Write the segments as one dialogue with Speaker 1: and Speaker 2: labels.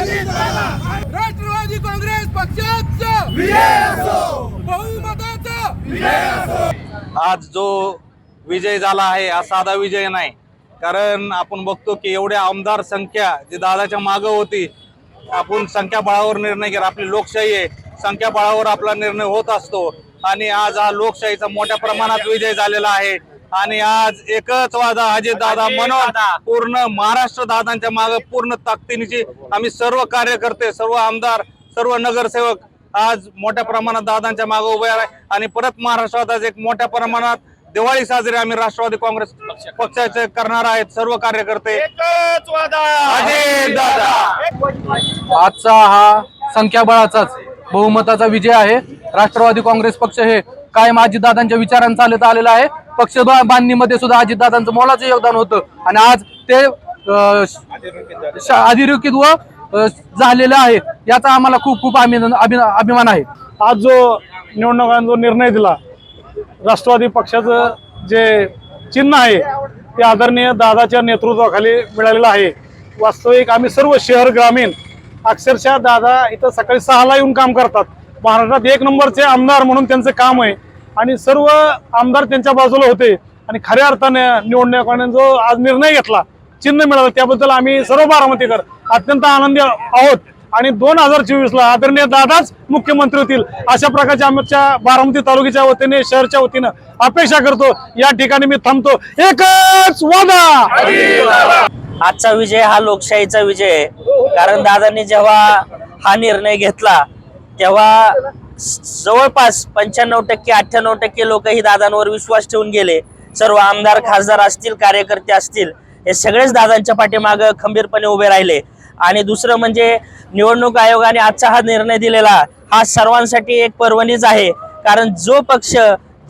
Speaker 1: राष्ट्रवादी काँग्रेस आज जो विजय झाला आहे हा साधा विजय नाही. कारण आपण बघतो की एवढ्या आमदार संख्या जी दादाच्या मागं होती आपण संख्याबळावर निर्णय घेत आपली लोकशाही आहे संख्याबळावर आपला निर्णय होत असतो. आणि आज हा लोकशाहीचा मोठ्या प्रमाणात विजय झालेला आहे. आणि आज एकच वादा अजित दादा म्हणून पूर्ण महाराष्ट्र दादांच्या मागे पूर्ण ताकदीनिशी आम्ही सर्व कार्यकर्ते सर्व आमदार सर्व नगरसेवक आज मोठ्या प्रमाणात दादांच्या मागे उभे आहे. आणि परत महाराष्ट्रात आज एक मोठ्या प्रमाणात दिवाळी साजरी आम्ही राष्ट्रवादी काँग्रेस पक्षाचे करणार आहेत सर्व कार्यकर्ते. अजित दादा.
Speaker 2: आजचा हा संख्याबळाचाच बहुमताचा विजय आहे. राष्ट्रवादी काँग्रेस पक्ष हे कायम अजितदादांच्या विचारांचा चालत आलेला आहे. पक्ष बांधणीमध्ये सुद्धा अजितदादांचं मोलाचं योगदान होतं. आणि आज ते अं, व झालेलं आहे. याचा आम्हाला खूप खूप अभिनंदन अभि- अभिमान आहे.
Speaker 3: आज जो निवडणुकांचा जो निर्णय दिला राष्ट्रवादी पक्षाचं जे चिन्ह आहे ते आदरणीय दादाच्या नेतृत्वाखाली मिळालेलं आहे. वास्तविक आम्ही सर्व शहर ग्रामीण अक्षरशः दादा इथं सकाळी सहाला येऊन काम करतात. महाराष्ट्रात एक नंबरचे आमदार म्हणून त्यांचं काम आहे. आणि सर्व आमदार त्यांच्या बाजूला होते. आणि खऱ्या अर्थाने निवडणुकांनी जो आज निर्णय घेतला चिन्ह मिळालं त्याबद्दल आम्ही सर्व बारामतीकर अत्यंत आनंदी आहोत. आणि दोन हजार चोवीस ला आदरणीय दादाच मुख्यमंत्री होतील अशा प्रकारच्या आमच्या बारामती तालुक्याच्या वतीने शहरच्या वतीनं अपेक्षा करतो. या ठिकाणी मी थांबतो. एकच वादा!
Speaker 4: आजचा विजय हा लोकशाहीचा विजय कारण दादांनी जेव्हा हा निर्णय घेतला तेव्हा जवळपास पंच्याण्णव टक्के अठ्ठ्याण्णव टक्के लोक ही दादांवर विश्वास ठेवून गेले. सर्व आमदार खासदार असतील कार्यकर्ते असतील हे सगळेच दादांच्या पाठीमाग खंबीरपणे उभे राहिले. आणि दुसरं म्हणजे निवडणूक आयोगाने आजचा हा निर्णय दिलेला हा सर्वांसाठी एक पर्वणीच आहे. कारण जो पक्ष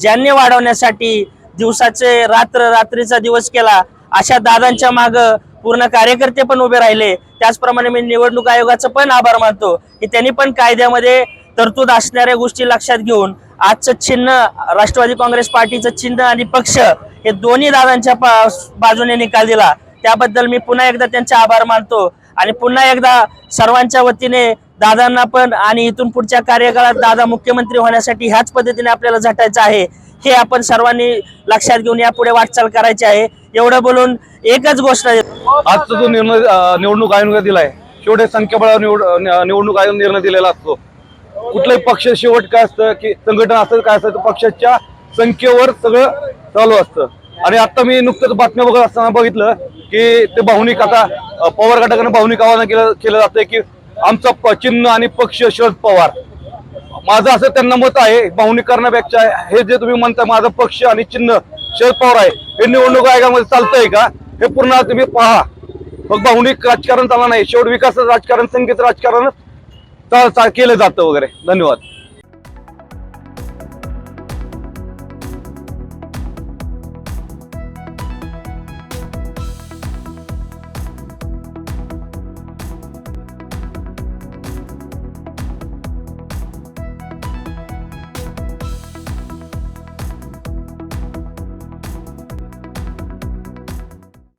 Speaker 4: ज्यांनी वाढवण्यासाठी दिवसाचे रात्र रात्रीचा दिवस केला अशा दादांच्या माग पूर्ण कार्यकर्ते पण उभे राहिले. त्याचप्रमाणे मी निवडणूक आयोगाचं पण आभार मानतो की त्यांनी पण कायद्यामध्ये तरतूद असणाऱ्या गोष्टी लक्षात घेऊन आजचं चिन्ह राष्ट्रवादी काँग्रेस पार्टीचं चिन्ह आणि पक्ष हे दोन्ही दादांच्या पा- बाजूने निकाल दिला. त्याबद्दल मी पुन्हा एकदा त्यांचे आभार मानतो आणि पुन्हा एकदा सर्वांच्या वतीने दादांना पण आणि इथून पुढच्या कार्यकाळात दादा मुख्यमंत्री होण्यासाठी ह्याच पद्धतीने आपल्याला झटायचं आहे हे आपण सर्वांनी लक्षात घेऊन यापुढे वाटचाल करायची आहे. एवढं बोलून एकच गोष्ट
Speaker 2: आजचा जो निर्णय निवडणूक आयोगाने दिलाय शेवटी संख्याबळावर निवडणूक आयोग निर्णय दिलेला असतो. कुठलाही पक्ष शेवट काय असतं की संघटन असतं काय असतं पक्षाच्या संख्येवर सगळं चालू असतं. आणि आता मी नुकतंच बातम्या बघत असताना बघितलं की ते भावनिक आता पवार गटाकडे भावनिक आवाहन केलं केलं जातंय की आमचा प- चिन्ह आणि पक्ष शरद पवार. माझं असं त्यांना मत आहे भावनिक करण्यापेक्षा हे जे तुम्ही म्हणता माझा पक्ष आणि चिन्ह शरद पवार आहे हे निवडणूक आयोगामध्ये चालतंय का? हे पूर्ण तुम्ही पहा. मग भावनिक राजकारण चालणार नाही. शेवट विकासाचं राजकारण संगीत राजकारण केलं जातं वगैरे. धन्यवाद.